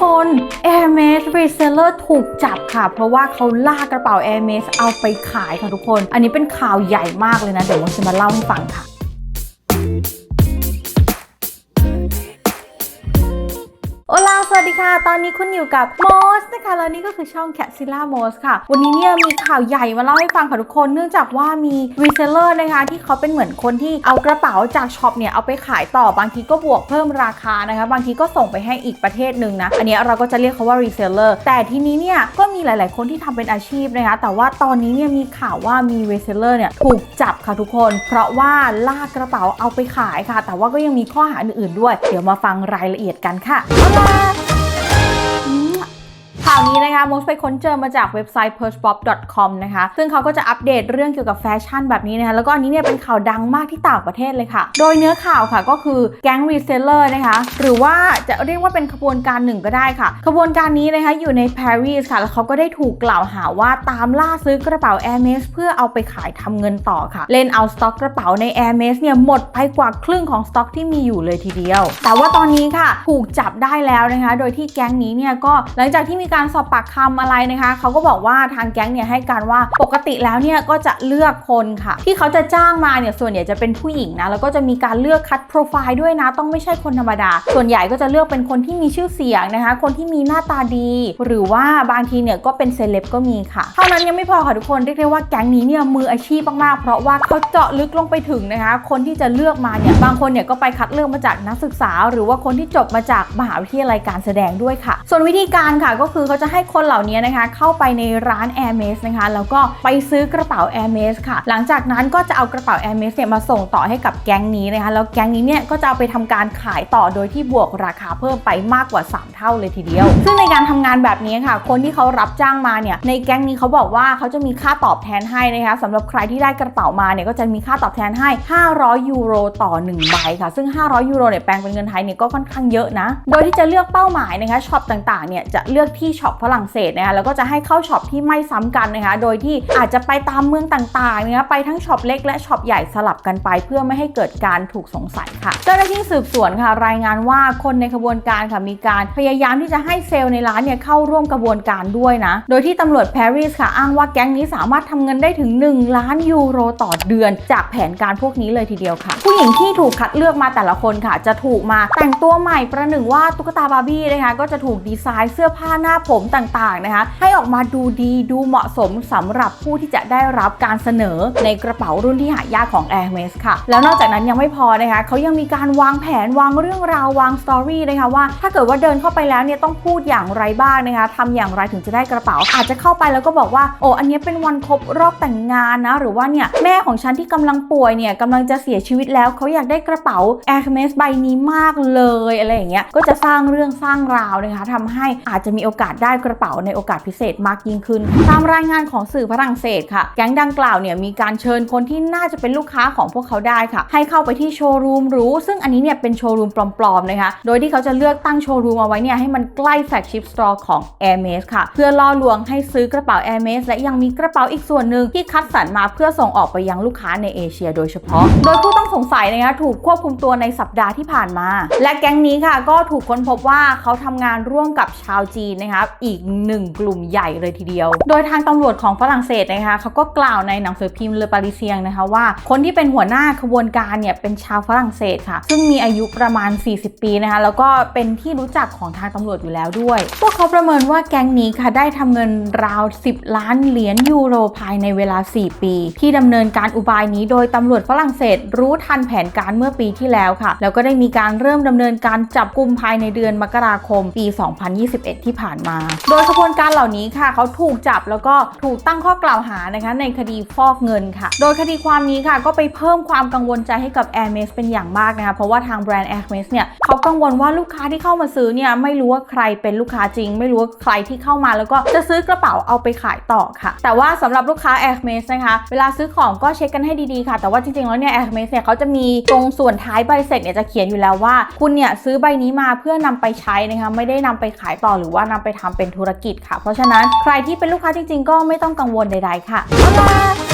คน Air m a s Reseller ถูกจับค่ะ เพราะว่าเขาลากกระเป๋า Air m a s เอาไปขายค่ะทุกคน อันนี้เป็นข่าวใหญ่มากเลยนะ เดี๋ยววันจะมาเล่าให้ฟังค่ะ ค่ะ ตอนนี้คุณอยู่กับมอสนะคะ แล้วนี่ก็คือช่อง c a t z i l l a m o s ค่ะ วันนี้เนี่ยมีข่าวใหญ่มาเล่าให้ฟังค่ะทุกคน เนื่องจากว่ามีรีเซลเลอร์นะคะ ที่เขาเป็นเหมือนคนที่เอากระเป๋าจากช็อปเนี่ยเอาไปขายต่อบางทีก็บวกเพิ่มราคานะคะ บางทีก็ส่งไปให้อีกประเทศหนึ่งนะ อันนี้เราก็จะเรียกเขาว่ารีเซลเลอร์ แต่ทีนี้เนี่ยก็มีหลาย ๆ คนที่ทำเป็นอาชีพนะคะ แต่ว่าตอนนี้เนี่ยมีข่าวว่ามีรีเซลเลอร์เนี่ยถูกจับค่ะทุกคน เพราะว่าลากกระเป๋าเอาไปขายค่ะ แต่ว่าก็ยังมีข้อหาอื่น ๆ ด้วย เดี๋ยวมาฟังรายละเอียดกันค่ะเอาล่ะข่าวนี้นะคะมดไปค้นเจอมาจากเว็บไซต์ perchpop.com นะคะ ซึ่งเขาก็จะอัปเดตเรื่องเกี่ยวกับแฟชั่นแบบนี้นะคะ แล้วก็อันนี้เนี่ยเป็นข่าวดังมากที่ต่างประเทศเลยค่ะ โดยเนื้อข่าวค่ะก็คือแก๊งรีเซลเลอร์นะคะ หรือว่าจะเรียกว่าเป็นขบวนการหนึ่งก็ได้ค่ะ ขบวนการนี้นะคะอยู่ในปารีสค่ะ แล้วเขาก็ได้ถูกกล่าวหาว่าตามล่าซื้อกระเป๋า Air m e s เพื่อเอาไปขายทำเงินต่อค่ะ เล่นเอาสต็อกกระเป๋าใน Air m e s เนี่ยหมดไปกว่าครึ่งของสต็อกที่มีอยู่เลยทีเดียว แต่ว่าตอนนี้ค่ะถูกจับได้แล้วนะคะ โดยที่แก๊งนี้เนี่ยก็หลังจากที่มีการสอบปากคำอะไรนะคะเขาก็บอกว่าทางแก๊งเนี่ยให้การว่าปกติแล้วเนี่ยก็จะเลือกคนค่ะ ที่เขาจะจ้างมาเนี่ยส่วนใหญ่จะเป็นผู้หญิงนะแล้วก็จะมีการเลือกคัดโปรไฟล์ด้วยนะต้องไม่ใช่คนธรรมดา ส่วนใหญ่ก็จะเลือกเป็นคนที่มีชื่อเสียงนะคะ คนที่มีหน้าตาดี หรือว่าบางทีเนี่ยก็เป็นเซเลบก็มีค่ะเท่านั้นยังไม่พอค่ะทุกคนเรียกได้ว่าแก๊งนี้เนี่ยมืออาชีพมากๆเพราะว่าเขาเจาะลึกลงไปถึงนะคะ คนที่จะเลือกมาเนี่ยบางคนเนี่ยก็ไปคัดเลือกมาจากนักศึกษา หรือว่าคนที่จบมาจากมหาวิทยาลัยการแสดงด้วยค่ะ ส่วนวิธีการค่ะก็คือเขาจะให้คนเหล่านี้นะคะ เข้าไปในร้าน Air m e s นะคะ แล้วก็ไปซื้อกระเป๋า Air m e s ค่ะ หลังจากนั้นก็จะเอากระเป๋า Air m e s เนี่ยมาส่งต่อให้กับแก๊งนี้นะคะ แล้วแก๊งนี้เนี่ยก็จะเอาไปทำการขายต่อโดยที่บวกราคาเพิ่มไปมากกว่า 3 เท่าเลยทีเดียว ซึ่งในการทำงานแบบนี้ค่ะ คนที่เขารับจ้างมาเนี่ยในแก๊งนี้เขาบอกว่าเขาจะมีค่าตอบแทนให้นะคะสำหรับใครที่ได้กระเป๋ามาเนี่ยก็จะมีค่าตอบแทนให้ 500 ยูโรต่อ1ใบค่ะ ซึ่ง 500 ยูโรเนี่ยแปลงเป็นเงินไทยเนี่ยก็ค่อนข้างเยอะนะ โดยที่จะเลือกเป้าหมายนะคะช็อปต่างๆเนี่ยจะเลือกที่ช็อปฝรั่งเศสนะคะแล้วก็จะให้เข้าช็อปที่ไม่ซ้ำกันนะคะ โดยที่อาจจะไปตามเมืองต่างๆนะคะไปทั้งช็อปเล็กและช็อปใหญ่สลับกันไป เพื่อไม่ให้เกิดการถูกสงสัยค่ะ เจ้าหน้าที่สืบสวนค่ะ รายงานว่าคนในขบวนการค่ะมีการพยายามที่จะให้เซลล์ในร้านเนี่ยเข้าร่วมกระบวนการด้วยนะ โดยที่ตำรวจปารีสค่ะอ้างว่าแก๊งนี้สามารถทำเงินได้ถึง 1 ล้านยูโรต่อเดือน จากแผนการพวกนี้เลยทีเดียวค่ะ ผู้หญิงที่ถูกคัดเลือกมาแต่ละคนค่ะ จะถูกมาแต่งตัวใหม่ประหนึ่งว่าตุ๊กตาบาร์บี้นะคะก็จะถูกดีไซน์เสื้อผ้าหน้าผมต่างๆนะคะ ให้ออกมาดูดีดูเหมาะสมสำหรับผู้ที่จะได้รับการเสนอในกระเป๋ารุ่นที่หายากของ Air m e s ค่ะ แล้วนอกจากนั้นยังไม่พอนะคะเขายังมีการวางแผนวางเรื่องราววางสตอรี่นะคะว่า ถ้าเกิดว่าเดินเข้าไปแล้วเนี่ยต้องพูดอย่างไรบ้างนะคะทำอย่างไรถึงจะได้กระเป๋า อาจจะเข้าไปแล้วก็บอกว่าโอ้อันนี้เป็นวันครบรอบแต่งงานนะหรือว่าเนี่ยแม่ของฉันที่กำลังป่วยเนี่ยกำลังจะเสียชีวิตแล้วเขาอยากได้กระเป๋า Air m e s ใบนี้มากเลยอะไรอย่างเงี้ยก็จะสร้างเรื่องสร้างราวนะคะทำให้อาจจะมีโอกาสได้กระเป๋าในโอกาสพิเศษมากยิ่งขึ้น ตามรายงานของสื่อฝรั่งเศสค่ะ แก๊งดังกล่าวเนี่ยมีการเชิญคนที่น่าจะเป็นลูกค้าของพวกเขาได้ค่ะ ให้เข้าไปที่โชว์รูมรู้ ซึ่งอันนี้เนี่ยเป็นโชว์รูมปลอมๆนะคะ โดยที่เขาจะเลือกตั้งโชว์รูมเอาไว้เนี่ยให้มันใกล้แฟลกชิพสโตร์ของ Air m e s ค่ะ เพื่อล่อลวงให้ซื้อกระเป๋า Air m e s และยังมีกระเป๋าอีกส่วนหนึ่งที่คัดสรรมาเพื่อส่งออกไปยังลูกค้าในเอเชีย โดยเฉพาะ โดยผู้ต้องสงสัยนะคะถูกควบคุมตัวในสัปดาห์ที่ผ่านมา และแก๊งนี้ค่ะก็ถูกค้นพบว่าเขาทำงานร่วมกับชาวจีนนะคะอีกหนึ่งกลุ่มใหญ่เลยทีเดียว โดยทางตำรวจของฝรั่งเศสนะคะเขาก็กล่าวในหนังสือพิมพ์เลอปาริเซียงนะคะว่า คนที่เป็นหัวหน้าขบวนการเนี่ยเป็นชาวฝรั่งเศสค่ะ ซึ่งมีอายุประมาณ 40 ปีนะคะแล้วก็เป็นที่รู้จักของทางตำรวจอยู่แล้วด้วย พวกเขาประเมินว่าแก๊งนี้ค่ะได้ทำเงินราว 10 ล้านเหรียญยูโรภายในเวลา 4 ปี ที่ดำเนินการอุบายนี้ โดยตำรวจฝรั่งเศสรู้ทันแผนการเมื่อปีที่แล้วค่ะ แล้วก็ได้มีการเริ่มดำเนินการจับกลุ่มภายในเดือนมกราคมปี 2021 ที่ผ่านมาโดยขบวนการเหล่านี้ค่ะเขาถูกจับแล้วก็ถูกตั้งข้อกล่าวหานะคะในคดีฟอกเงินค่ะ โดยคดีความนี้ค่ะก็ไปเพิ่มความกังวลใจให้กับ Air m e s เป็นอย่างมากนะคะเพราะว่าทางแบรนด์ Air m e s เนี่ยเขากังวลว่าลูกค้าที่เข้ามาซื้อเนี่ยไม่รู้ว่าใครเป็นลูกค้าจริง ไม่รู้ว่าใครที่เข้ามาแล้วก็จะซื้อกระเป๋าเอาไปขายต่อค่ะ แต่ว่าสำหรับลูกค้า Air m e s นะคะเวลาซื้อของก็เช็คกันให้ดีๆค่ะ แต่ว่าจริงๆแล้วเนี่ย Air m e s เนี่ยเขาจะมีตรงส่วนท้ายใบเสร็จเนี่ยจะเขียนอยู่แล้วว่า คุณเนี่ยซื้อใบนี้มาเพื่อนำไปใช้นะคะไม่ได้นำไปขายต่อหรือว่านำไปทำเป็นธุรกิจค่ะ เพราะฉะนั้นใครที่เป็นลูกค้าจริง ๆ ก็ไม่ต้องกังวลใดๆค่ะ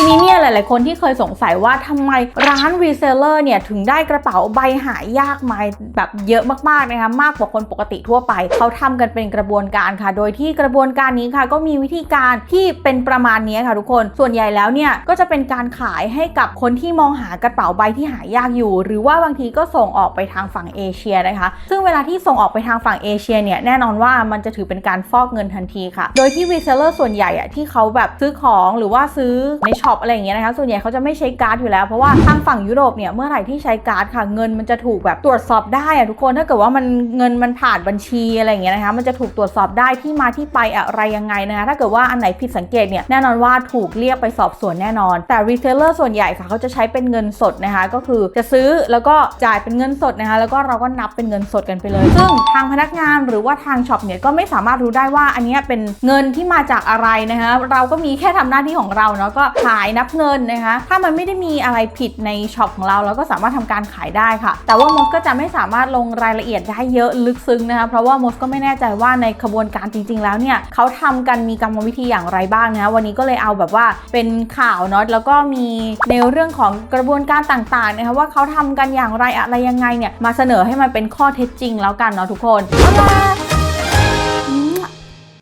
ทีนี้เนี่ยหลาย ๆ คนที่เคยสงสัยว่าทำไมร้านรีเซลเลอร์เนี่ยถึงได้กระเป๋าใบหายากมาแบบเยอะมาก ๆ นะคะ มากกว่าคนปกติทั่วไป เขาทำกันเป็นกระบวนการค่ะ โดยที่กระบวนการนี้ค่ะ ก็มีวิธีการที่เป็นประมาณนี้ค่ะทุกคน ส่วนใหญ่แล้วเนี่ยก็จะเป็นการขายให้กับคนที่มองหากระเป๋าใบที่หายากอยู่ หรือว่าบางทีก็ส่งออกไปทางฝั่งเอเชียนะคะ ซึ่งเวลาที่ส่งออกไปทางฝั่งเอเชียเนี่ยแน่นอนว่ามันจะถือเป็นการฟอกเงินทันทีค่ะ โดยที่รีเซลเลอร์ส่วนใหญ่อะที่เขาแบบซื้อของหรือว่าซื้อในช็อปอะไรอย่างเงี้ยนะคะ ส่วนใหญ่เขาจะไม่ใช้การ์ดอยู่แล้ว เพราะว่าทางฝั่งยุโรปเนี่ยเมื่อไหร่ที่ใช้การ์ดค่ะเงินมันจะถูกแบบตรวจสอบได้อะทุกคนถ้าเกิดว่ามันเงินมันผ่านบัญชีอะไรอย่างเงี้ยนะคะ มันจะถูกตรวจสอบได้ที่มาที่ไปอะไรยังไงนะคะ ถ้าเกิดว่าอันไหนผิดสังเกตเนี่ยแน่นอนว่าถูกเรียกไปสอบสวนแน่นอน แต่รีเซลเลอร์ส่วนใหญ่ค่ะเขาจะใช้เป็นเงินสดนะคะ ก็คือจะซื้อแล้วก็จ่ายเป็นเงินสดนะคะ แล้วก็เราก็นับเป็นเงินสดกันไปเลย ซึ่งทางพนักงานหรือว่าทางช็อปเนี่ยก็ไม่สามารถรู้ได้ว่าอันนี้เป็นเงินที่มาจากอะไรนะคะ เราก็มีแค่ทำหน้าที่ของเราเนาะก็ขาายนับเงินนะคะ ถ้ามันไม่ได้มีอะไรผิดในช็อปของเราเราก็สามารถทำการขายได้ค่ะ แต่ว่ามดก็จะไม่สามารถลงรายละเอียดได้เยอะลึกซึ้งนะคะ เพราะว่ามดก็ไม่แน่ใจว่าในขบวนการจริง ๆ แล้วเนี่ยเขาทำกันมีกรรมวิธีอย่างไรบ้างนะคะวันนี้ก็เลยเอาแบบว่าเป็นข่าวเนาะแล้วก็มีในเรื่องของกระบวนการต่างๆนะคะว่าเขาทำกันอย่างไรอะไรยังไงเนี่ยมาเสนอให้มันเป็นข้อเท็จจริงแล้วกันเนาะทุกคนเอาล่ะ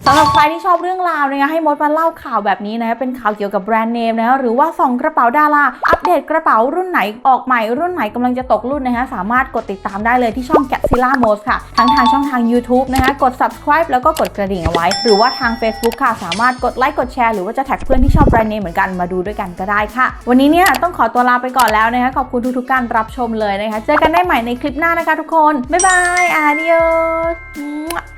สำหรับใครที่ชอบเรื่องราวนะคะให้มดมาเล่าข่าวแบบนี้นะเป็นข่าวเกี่ยวกับแบรนด์เนมนะหรือว่าส่องกระเป๋าดาราอัปเดตกระเป๋ารุ่นไหนออกใหม่รุ่นไหนกำลังจะตกรุ่นนะคะสามารถกดติดตามได้เลยที่ช่อง g a t z i l l a m o s ค่ะ ทั้งทางช่องทาง YouTube นะคะกด subscribe แล้วก็กดกระดิ่งเอาไว้ หรือว่าทาง Facebook ค่ะ สามารถกดไลค์กดแชร์หรือว่าจะแท็กเพื่อนที่ชอบแบรนด์เนมเหมือนกันมาดูด้วยกันก็ได้ค่ะ วันนี้เนี่ยต้องขอตัวลาไปก่อนแล้วนะคะขอบคุณทุกๆการรับชมเลยนะคะเจอกันได้ใหม่ในคลิปหน้านะคะ ทุกคนบ๊ายบาย adios